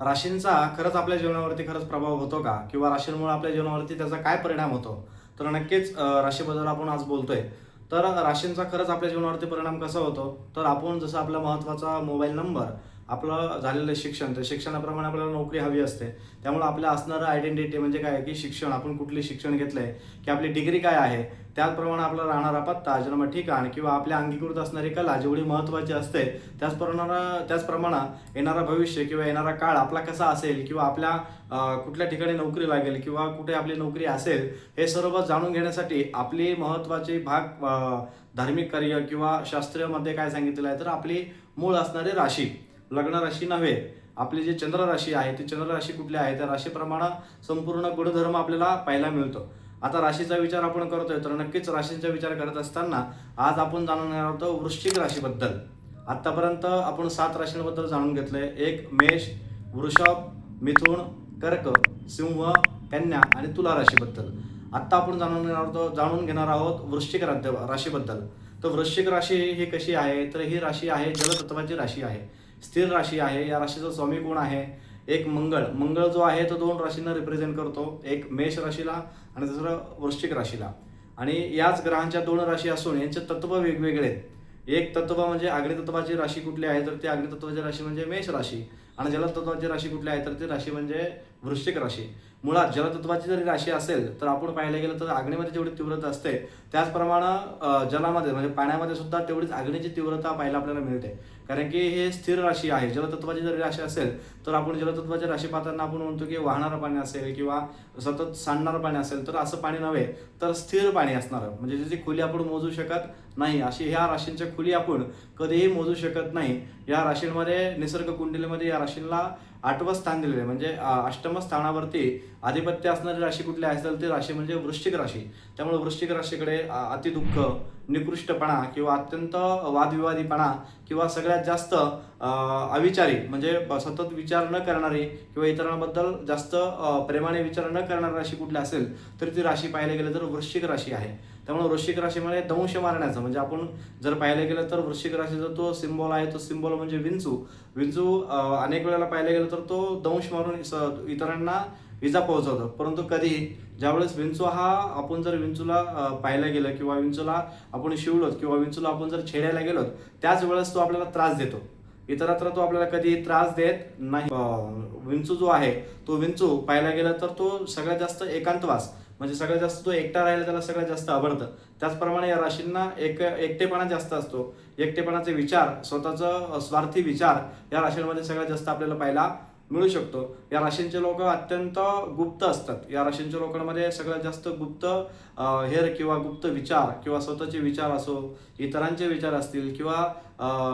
राशींचा खरंच आपल्या जीवनावरती खरंच प्रभाव होतो का? किंवा राशींमुळे आपल्या जीवनावरती त्याचा काय परिणाम होतो? तर नक्कीच राशीबद्दल आपण आज बोलतोय. तर राशींचा खरंच आपल्या जीवनावरती परिणाम कसा होतो? तर आपण जसं आपला महत्त्वाचा मोबाईल नंबर आपलं झालेलं शिक्षण तर शिक्षणाप्रमाणे आपल्याला नोकरी हवी असते. त्यामुळे आपल्या असणारं आयडेंटिटी म्हणजे काय आहे की शिक्षण आपण कुठले शिक्षण घेतलंय की आपली डिग्री काय आहे त्याचप्रमाणे आपला राहणारा पत्ता जन्म ठिकाण किंवा आपल्या अंगीकृत असणारी कला जेवढी महत्त्वाची असते त्याचप्रमाणे त्याचप्रमाणे येणारा भविष्य किंवा येणारा काळ आपला कसा असेल किंवा आपल्या कुठल्या ठिकाणी नोकरी लागेल किंवा कुठे आपली नोकरी असेल हे सर्व जाणून घेण्यासाठी आपली महत्त्वाचे भाग धार्मिक कार्य किंवा शास्त्रीयमध्ये काय सांगितलेलं आहे तर आपली मूळ असणारी राशी. लग्न राशी नव्हे आपली जी चंद्र राशी आहे ती चंद्र राशी कुठली आहे? त्या राशीप्रमाणे संपूर्ण गुणधर्म आपल्याला पाहायला मिळतो. आता राशीचा विचार आपण करतोय तर नक्कीच राशींचा विचार करत असताना आज आपण जाणून घेणार आहोत वृश्चिक राशीबद्दल. आत्तापर्यंत आपण सात राशींबद्दल जाणून घेतलंय. एक मेष वृषभ मिथुन कर्क सिंह कन्या आणि तुला राशीबद्दल. आत्ता आपण जाणून घेणार आहोत जाणून घेणार आहोत वृश्चिक राज्य राशीबद्दल. तर वृश्चिक राशी ही कशी आहे? तर ही राशी आहे जलतत्वाची राशी आहे. स्थिर राशी आहे. या राशीचा स्वामी कोण आहे? एक मंगळ. मंगळ जो आहे तो दोन राशींना रिप्रेझेंट करतो. एक मेष राशीला आणि दुसरं वृश्चिक राशीला. आणि याच ग्रहांच्या दोन राशी असून यांचे तत्व वेगवेगळे आहेत. एक तत्व म्हणजे अग्नितत्वाची राशी कुठली आहे तर ती अग्नितत्वाची राशी म्हणजे मेष राशी. आणि जलतत्वाची राशी कुठली आहे तर ती राशी म्हणजे वृश्चिक राशी. मुळात जलतत्वाची जरी राशी असेल तर आपण पाहायला गेलं तर अग्नीमध्ये जेवढी तीव्रता असते त्याचप्रमाणे जलामध्ये म्हणजे पाण्यामध्ये सुद्धा तेवढीच अग्नीची तीव्रता पाहायला आपल्याला मिळते. कारण की हे स्थिर राशी आहे. जलतत्वाची जरी राशी असेल तर आपण जलतत्वाच्या राशी पाहताना आपण म्हणतो की वाहणारं पाणी असेल किंवा सतत सांडणारं पाणी असेल तर असं पाणी नव्हे तर स्थिर पाणी असणारं. म्हणजे ज्याची खुली आपण मोजू शकत नाही अशी ह्या राशींच्या खुली आपण कधीही मोजू शकत नाही. या राशींमध्ये निसर्ग कुंडलीमध्ये या राशींना आठवं स्थान दिलेलं आहे. म्हणजे अष्टम स्थानावरती आधिपत्य असणारी राशी कुठली असेल ती राशी म्हणजे वृश्चिक राशी. त्यामुळे वृश्चिक राशीकडे अतिदुःख निकृष्टपणा किंवा अत्यंत वादविवादीपणा किंवा सगळ्यात जास्त अविचारी म्हणजे सतत विचार न करणारी किंवा इतरांबद्दल जास्त प्रेमाने विचार न करणारी राशी कुठली असेल तर ती राशी पाहायला गेलं तर वृश्चिक राशी आहे. त्यामुळे वृश्चिक राशीमध्ये दंश मारण्याचं म्हणजे आपण जर पाहायला गेलं तर वृश्चिक राशीचा जो सिम्बॉल आहे तो सिम्बॉल म्हणजे विंचू. विंचू अनेक वेळेला पाहायला गेलं तर तो दंश मारून इतरांना इजा पोहोचवतो. परंतु कधी ज्यावेळेस विंचू हा आपण जर विंचूला पाहायला गेलं किंवा विंचूला आपण शिवलोत किंवा विंचूला आपण जर छेडायला गेलो त्याच वेळेस तो आपल्याला त्रास देतो. इतरत्र तो आपल्याला कधी त्रास देत नाही. विंचू जो आहे तो विंचू पाहायला गेला तर तो सगळ्यात जास्त एकांतवास. म्हणजे सगळ्यात जास्त तो एकटा राहिला त्याला सगळ्यात जास्त आवडतं. त्याचप्रमाणे या राशींना एक एकटेपणा जास्त असतो. एकटेपणाचे विचार स्वतःचं स्वार्थी विचार या राशींमध्ये सगळ्यात जास्त आपल्याला पाहायला मिळू शकतो. या राशींचे लोक अत्यंत गुप्त असतात. या राशींच्या लोकांमध्ये सगळ्यात जास्त गुप्त हेर किंवा गुप्त विचार किंवा स्वतःचे विचार असो इतरांचे विचार असतील किंवा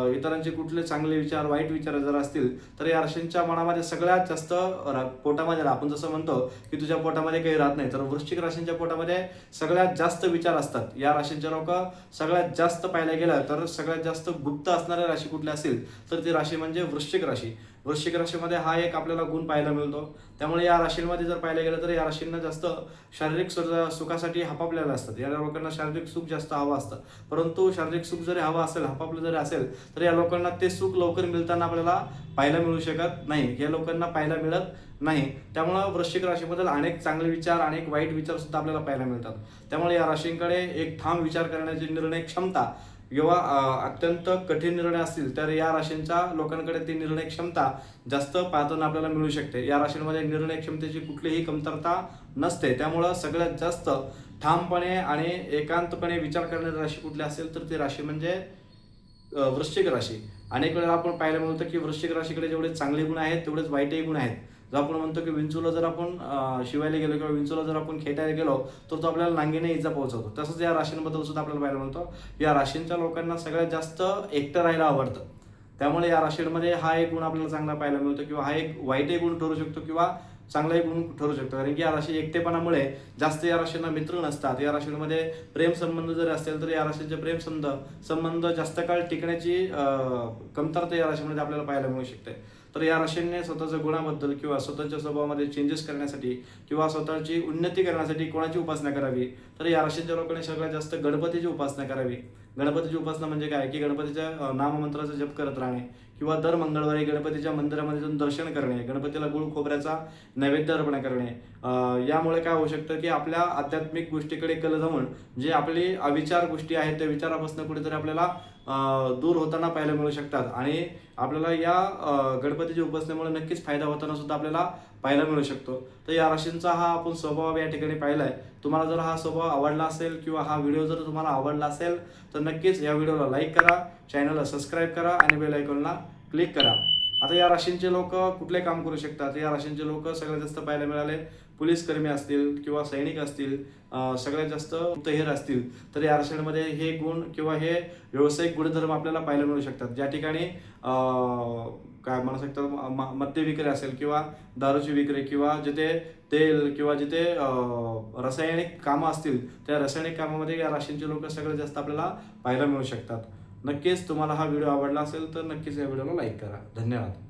इतरांचे कुठले चांगले विचार वाईट विचार जर असतील तर या राशींच्या मनामध्ये सगळ्यात जास्त पोटामध्ये आपण जसं म्हणतो की तुझ्या पोटामध्ये काही राहत नाही तर वृश्चिक राशींच्या पोटामध्ये सगळ्यात जास्त विचार असतात. या राशींचे लोक सगळ्यात जास्त पाहायला गेलं तर सगळ्यात जास्त गुप्त असणारी राशी कुठली असेल तर ती राशी म्हणजे वृश्चिक राशी. वृश्चिक राशीमध्ये हा एक आपल्याला गुण पाहायला मिळतो. त्यामुळे या राशींमध्ये जर पाहायला गेलं तर या राशींना जास्त शारीरिक सु सुखासाठी हपापलेलं असतात या लोकांना शारीरिक सुख जास्त हवं असतं. परंतु शारीरिक सुख जरी हवं असेल हपापलं जरी असेल तर या लोकांना ते सुख लवकर मिळताना आपल्याला पाहायला मिळू शकत नाही. या लोकांना पाहायला मिळत नाही. त्यामुळं वृश्चिक राशीबद्दल अनेक चांगले विचार अनेक वाईट विचारसुद्धा आपल्याला पाहायला मिळतात. त्यामुळे या राशींकडे एक ठाम विचार करण्याची निर्णय क्षमता किंवा अत्यंत कठीण निर्णय असतील तर या राशींच्या लोकांकडे ती निर्णय क्षमता जास्त पाहताना आपल्याला मिळू शकते. या राशींमध्ये निर्णय क्षमतेची कुठलीही कमतरता नसते. त्यामुळं सगळ्यात जास्त ठामपणे आणि एकांतपणे विचार करणारी राशी कुठली असेल तर ती राशी म्हणजे वृश्चिक राशी. अनेक वेळेला आपण पाहायला मिळतं की वृश्चिक राशीकडे जेवढे चांगले गुण आहेत तेवढेच वाईटही गुण आहेत. जर आपण म्हणतो की विंचूला जर आपण शिवायला गेलो किंवा विंचूला जर आपण खेटायला गेलो तर तो आपल्याला नांगीने इजा पोहोचवतो. तसंच या राशींबद्दल सुद्धा आपल्याला पाहायला मिळतो. या राशींच्या लोकांना सगळ्यात जास्त एकटं राहायला आवडतं. त्यामुळे या राशींमध्ये हा एक गुण आपल्याला चांगला पाहायला मिळतो किंवा हा एक वाईटही गुण ठरू शकतो किंवा चांगलाही गुण ठरू शकतो. कारण की या राशी एकटेपणामुळे जास्त या राशींना मित्र नसतात. या राशींमध्ये प्रेम संबंध जर असेल तर या राशींचे प्रेम संबंध संबंध जास्त काळ टिकण्याची कमतरता या राशीमध्ये आपल्याला पाहायला मिळू शकते. तर या राशींनी स्वतःच्या गुणाबद्दल किंवा स्वतःच्या स्वभावामध्ये चेंजेस करण्यासाठी किंवा स्वतःची उन्नती करण्यासाठी कोणाची उपासना करावी? तर या राशींच्या लोकांनी सगळ्यात जास्त गणपतीची उपासना करावी. गणपतीची उपासना म्हणजे काय? की गणपतीच्या नाममंत्राचा जप करत राहणे. किंवा दर मंगळवारी गणपतीच्या मंदिरामध्ये जाऊन दर्शन करणे गणपतीला गुळ खोबऱ्याचा नैवेद्य अर्पण करणे. यामुळे काय होऊ शकतं की आपल्या आध्यात्मिक गोष्टीकडे कल जाऊन जे आपली अविचार गोष्टी आहेत त्या विचारापासून कुठेतरी आपल्याला दूर होताना पाहायला मिळू शकतात. आणि आपल्याला या गणपतीच्या उपासनेमुळे नक्कीच फायदा होताना सुद्धा आपल्याला पाहायला मिळू शकतो. तर या राशींचा हा आपण स्वभाव या ठिकाणी पाहिला आहे तुम्हाला जर हा स्वभाव आवडला असेल किंवा हा व्हिडिओ जर तुम्हाला आवडला असेल तर नक्कीच या व्हिडिओला लाईक करा चॅनलला सबस्क्राईब करा आणि बेल आयकॉनला क्लिक करा. आता या राशींचे लोक कुठले काम करू शकतात? या राशींचे लोक सगळ्यात जास्त पाहायला मिळाले पोलीसकर्मी असतील किंवा सैनिक असतील सगळ्यात जास्त तहेर असतील तर या राशींमध्ये हे गुण किंवा हे व्यावसायिक गुणधर्म आपल्याला पाहायला मिळू शकतात. ज्या ठिकाणी काय म्हणू शकतात म- मद्य विक्री असेल किंवा दारूची विक्री किंवा जिथे तेल किंवा जिथे रासायनिक कामं असतील त्या रासायनिक कामामध्ये या राशींचे लोक सगळ्यात जास्त आपल्याला पाहायला मिळू शकतात. नक्कीच तुम्हाला हा व्हिडिओ आवडला असेल तर नक्कीच या व्हिडिओला लाईक करा. धन्यवाद.